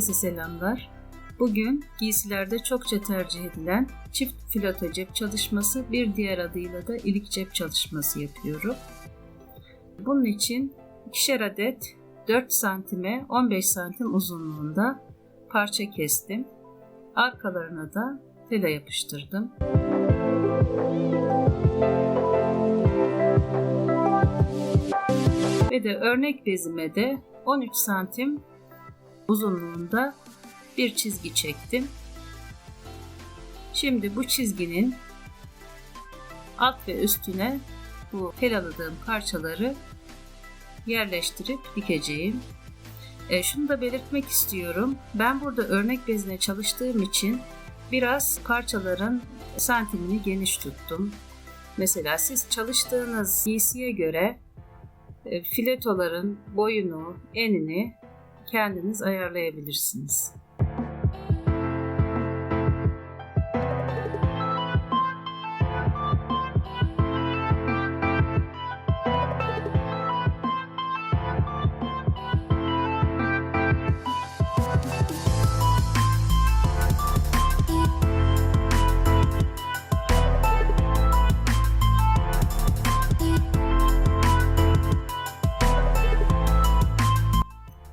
Herkese selamlar. Bugün giysilerde çokça tercih edilen çift filoto cep çalışması bir diğer adıyla da ilik cep çalışması yapıyorum. Bunun için ikişer adet 4 santime 15 santim uzunluğunda parça kestim. Arkalarına da tela yapıştırdım. Ve de örnek bezime de 13 santim uzunluğunda bir çizgi çektim. Şimdi bu çizginin alt ve üstüne bu telaladığım parçaları yerleştirip dikeceğim. E, şunu da belirtmek istiyorum. Ben burada örnek bezine çalıştığım için biraz parçaların santimini geniş tuttum. Mesela siz çalıştığınız giysiye göre e, filetoların boyunu, enini kendiniz ayarlayabilirsiniz.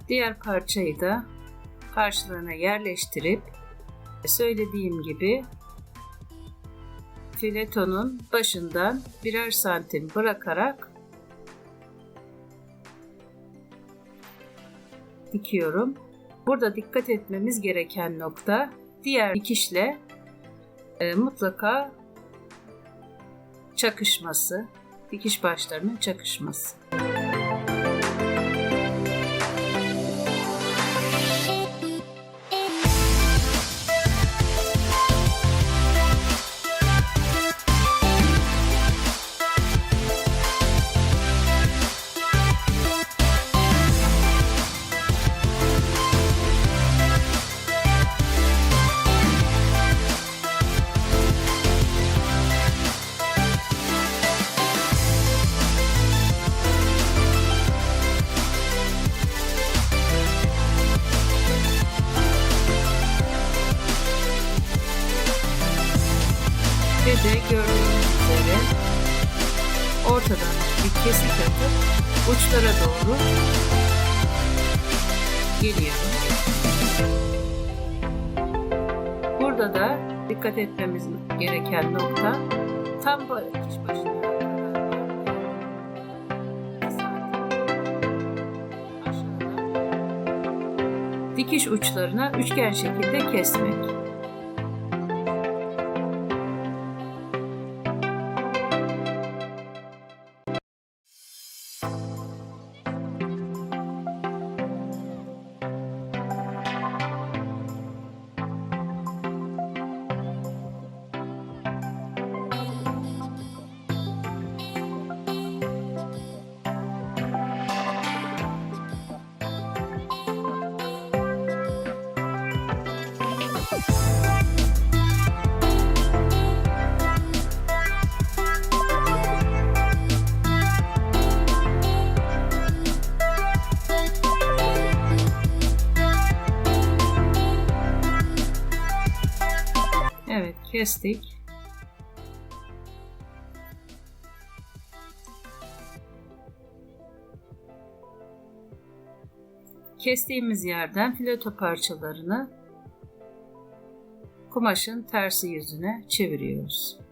Diğer parçayı da karşılarına yerleştirip söylediğim gibi filetonun başından birer santim bırakarak dikiyorum. Burada dikkat etmemiz gereken nokta diğer dikişle e, mutlaka çakışması, dikiş başlarının çakışması. De gördüğünüz üzere ortadan bir kesik atıp uçlara doğru geliyorum. Burada da dikkat etmemiz gereken nokta tam dikiş başına dikiş uçlarına üçgen şekilde kesmek. Kestik. Kestiğimiz yerden fileto parçalarını kumaşın tersi yüzüne çeviriyoruz.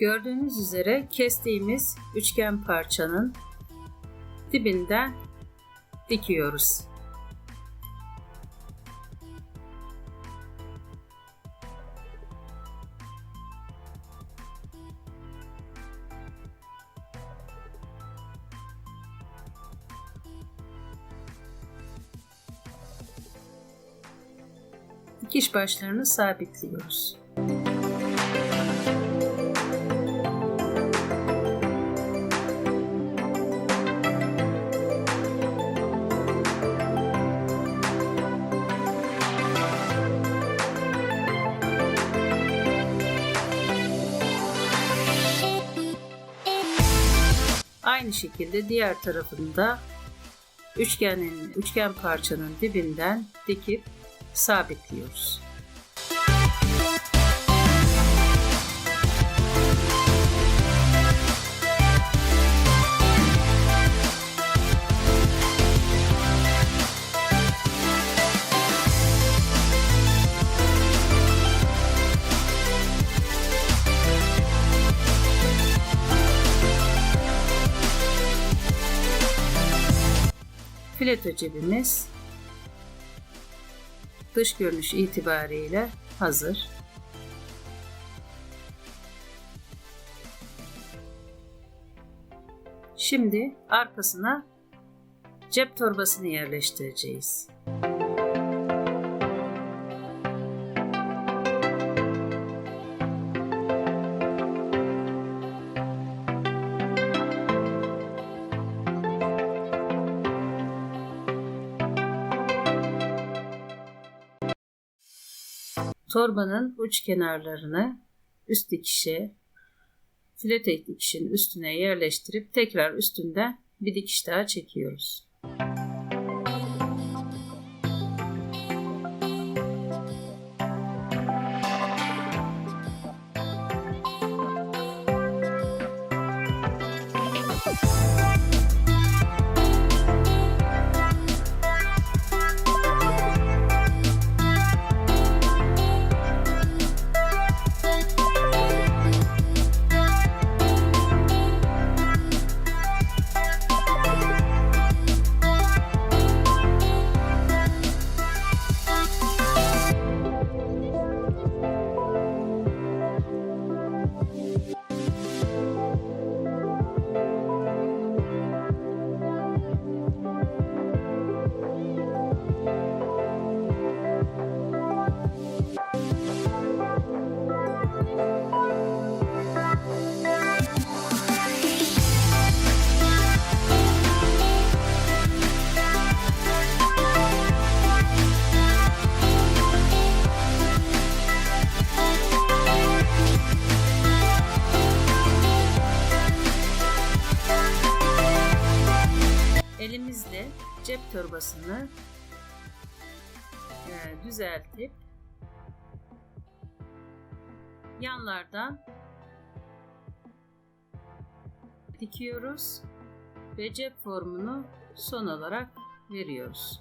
Gördüğünüz üzere kestiğimiz üçgen parçanın dibinden dikiyoruz. Dikiş başlarını sabitliyoruz. Aynı şekilde diğer tarafında üçgenin üçgen parçanın dibinden dikip sabitliyoruz. Fileto cebimiz dış görünüş itibariyle hazır. Şimdi arkasına cep torbasını yerleştireceğiz. Torbanın uç kenarlarını üst dikişe, filetek dikişin üstüne yerleştirip tekrar üstünden bir dikiş daha çekiyoruz. Cep torbasını e, düzeltip yanlardan dikiyoruz ve cep formunu son olarak veriyoruz.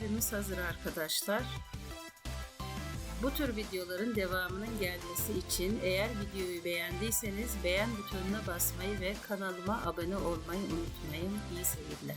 Cebimiz hazır arkadaşlar. Bu tür videoların devamının gelmesi için eğer videoyu beğendiyseniz beğen butonuna basmayı ve kanalıma abone olmayı unutmayın. İyi seyirler.